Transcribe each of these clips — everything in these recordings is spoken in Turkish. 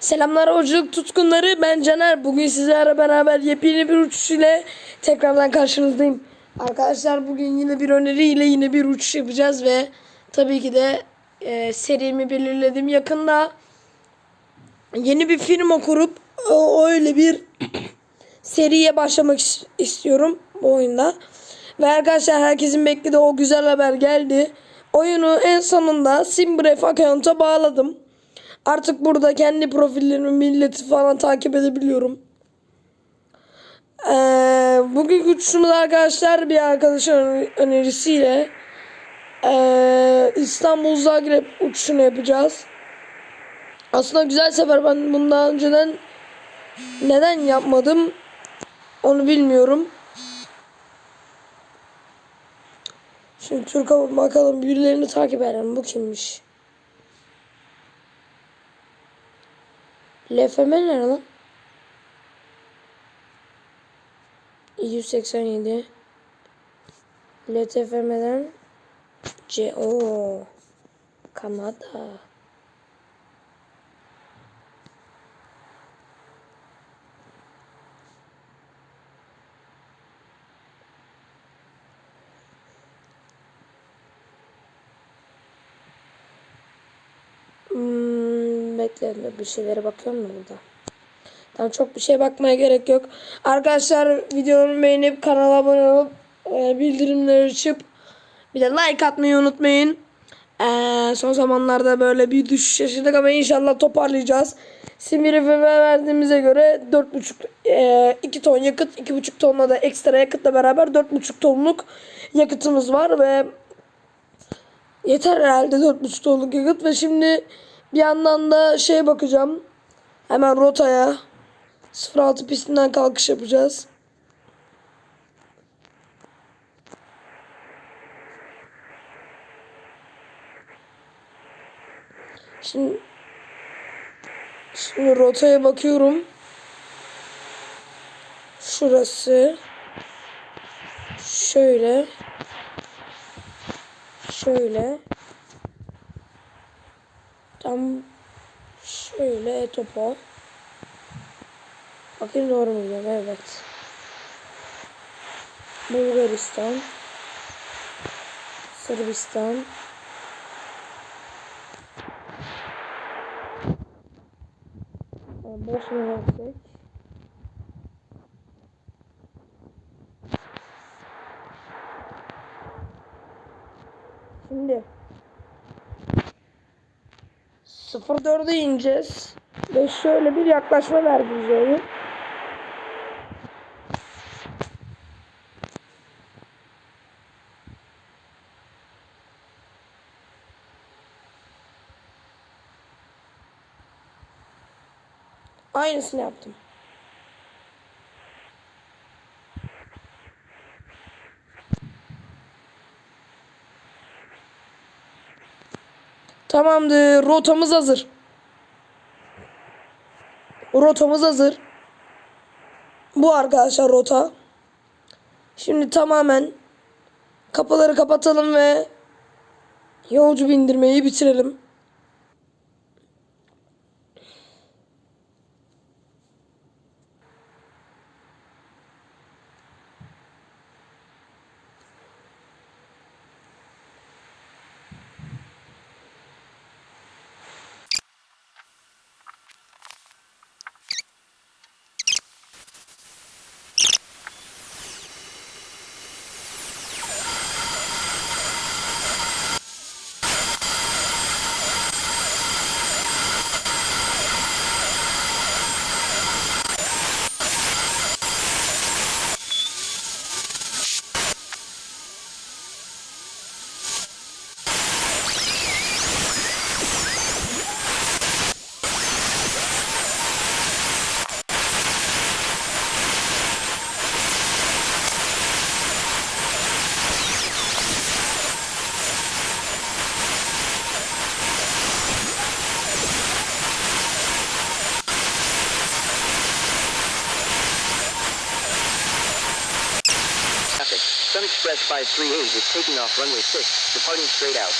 Selamlar avcılık tutkunları ben Caner. Bugün sizlerle beraber yepyeni bir uçuş ile tekrardan karşınızdayım. Arkadaşlar bugün yine bir öneriyle yine bir uçuş yapacağız ve tabii ki de e, serimi belirledim. Yakında yeni bir firma kurup o, öyle bir seriye başlamak is- istiyorum bu oyunda. Ve arkadaşlar herkesin beklediği o güzel haber geldi. Oyunu en sonunda Simbref account'a bağladım. Artık burada kendi profillerimi, milleti falan takip edebiliyorum. Ee, bugünkü uçuşumuz arkadaşlar bir arkadaşın öner- önerisiyle ee, İstanbul Zagreb uçuşunu yapacağız. Aslında güzel sefer ben bundan önceden neden yapmadım onu bilmiyorum. Şimdi Türk'a bakalım birilerini takip edelim. Bu kimmiş? LFM ne lan? 187 LTFM'den C o Kanada Bekle bir şeylere bakıyorum da burada. Tamam çok bir şey bakmaya gerek yok. Arkadaşlar videomu beğenip kanala abone olup e, bildirimleri açıp bir de like atmayı unutmayın. E, son zamanlarda böyle bir düşüş yaşadık ama inşallah toparlayacağız. Simiri ve verdiğimize göre 4,5 e, 2 ton yakıt 2,5 tonla da ekstra yakıtla beraber 4,5 tonluk yakıtımız var ve yeter herhalde 4,5 tonluk yakıt ve şimdi bir yandan da şey bakacağım. Hemen rotaya 06 pistinden kalkış yapacağız. Şimdi Şimdi rotaya bakıyorum. Şurası. Şöyle. Şöyle. Tam şöyle topa. Bakayım doğru mu? Evet. Bulgaristan. Sırbistan. Bosna Hersek. Şimdi 04'e ineceğiz. Ve şöyle bir yaklaşma verdi oyun. Aynısını yaptım. Tamamdır. Rotamız hazır. Rotamız hazır. Bu arkadaşlar rota. Şimdi tamamen kapıları kapatalım ve yolcu bindirmeyi bitirelim. US 538 is taking off runway 6, departing straight out.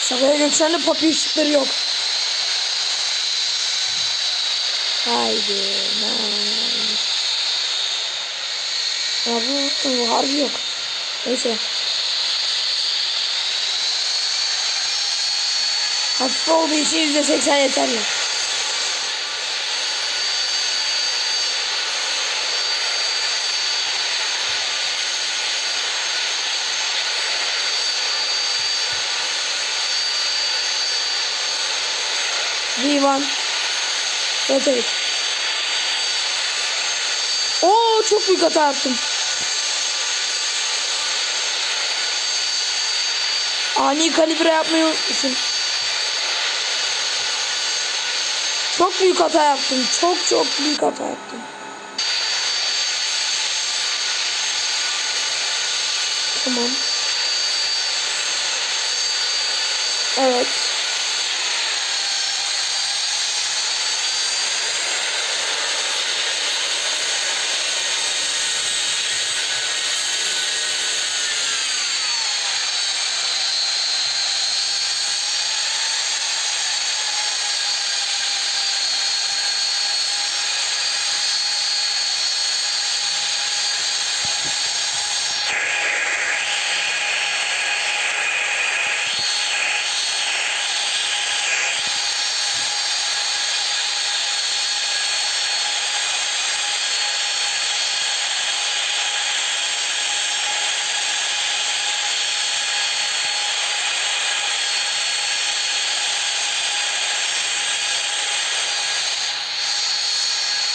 So we can send de puppy video. Hi, Haydi. Ya bu, bu harbi yok. Neyse. Hafif olduğu için yüzde seksen yeterli. V1 Rotate Oo çok büyük hata yaptım. Ani kalibre yapmayı unutmuşum. Çok büyük hata yaptım. Çok çok büyük hata yaptım. Tamam. Evet.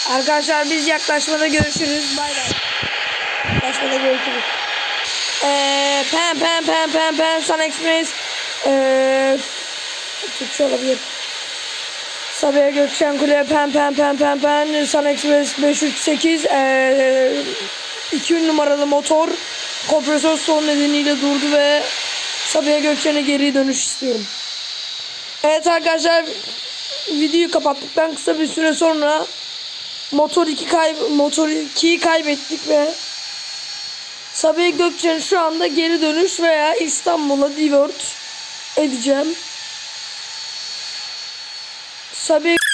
Arkadaşlar biz yaklaşmada görüşürüz. Bay bay. Yaklaşmada görüşürüz. Ee, pen pen pen pen pen Sun Express. Ee, Türkçe olabilir. Sabiha Gökçen Kule pen pen pen pen pen Sun Express 538 ee, 2 numaralı motor kompresör sorun nedeniyle durdu ve Sabiha Gökçen'e geri dönüş istiyorum. Evet arkadaşlar videoyu kapattıktan kısa bir süre sonra Motor 2 kay Motor 2'yi kaybettik ve Sabiha Gökçen şu anda geri dönüş veya İstanbul'a divert edeceğim. Sabiha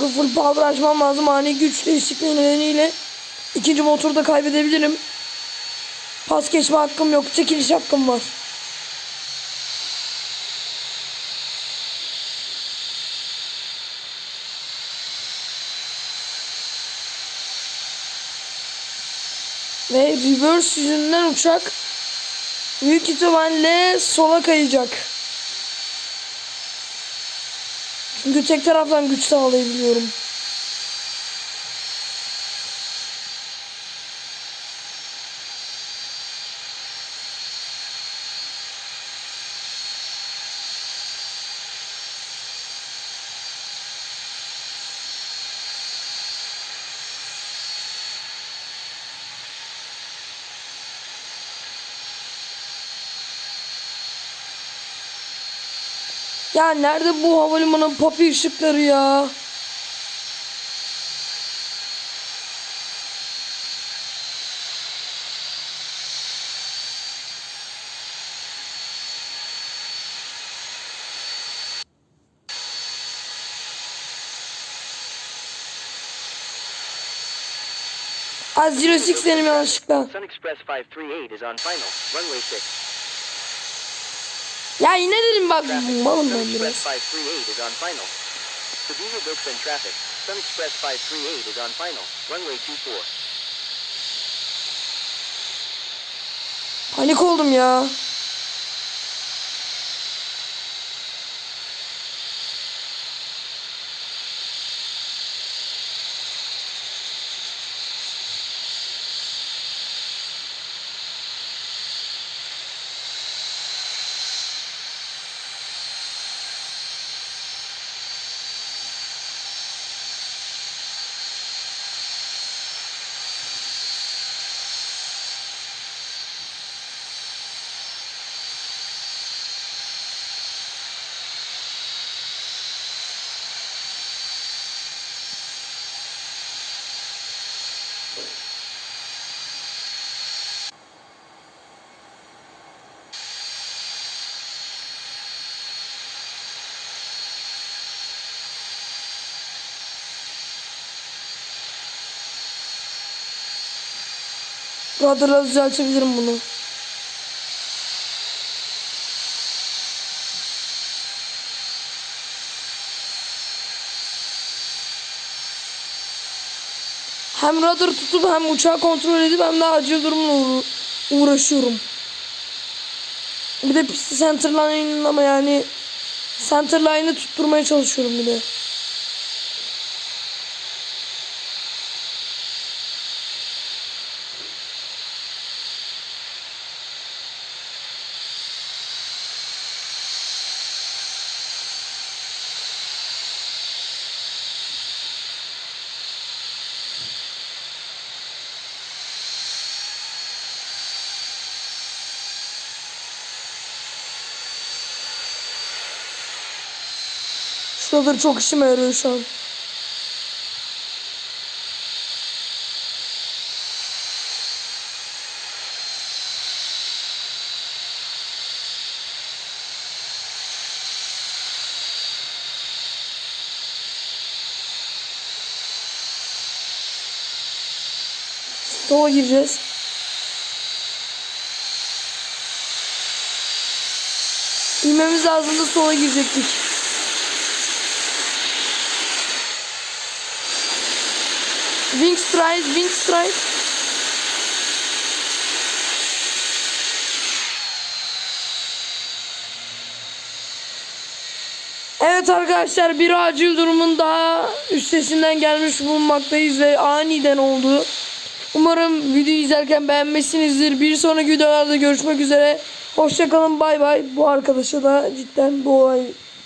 Çünkü full power açmam lazım. Ani güç değişikliği nedeniyle ikinci motoru da kaybedebilirim. Pas geçme hakkım yok. Çekiliş hakkım var. Ve reverse yüzünden uçak büyük ihtimalle sola kayacak. Çünkü tek taraftan güç sağlayabiliyorum. Ya nerede bu havalimanı papi ışıkları ya? Az 06 dedim yanlışlıkla. Sun Express 538 is on final. Runway 6. Ya yine dedim bak malım ben biraz. 538 is on Radarla düzeltebilirim bunu. Hem radar tutup hem uçağı kontrol edip hem de acil durumla uğra- uğraşıyorum. Bir de pisti centerline'ın ama yani centerline'ı tutturmaya çalışıyorum bir de. Radar çok işime yarıyor şu an. Sola gireceğiz. İnmemiz lazımdı sola girecektik. Wing strike. Evet arkadaşlar bir acil durumun daha üstesinden gelmiş bulunmaktayız ve aniden oldu. Umarım videoyu izlerken beğenmişsinizdir. Bir sonraki videolarda görüşmek üzere. Hoşçakalın bay bay. Bu arkadaşa da cidden bu olay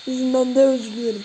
yüzünden de özür dilerim.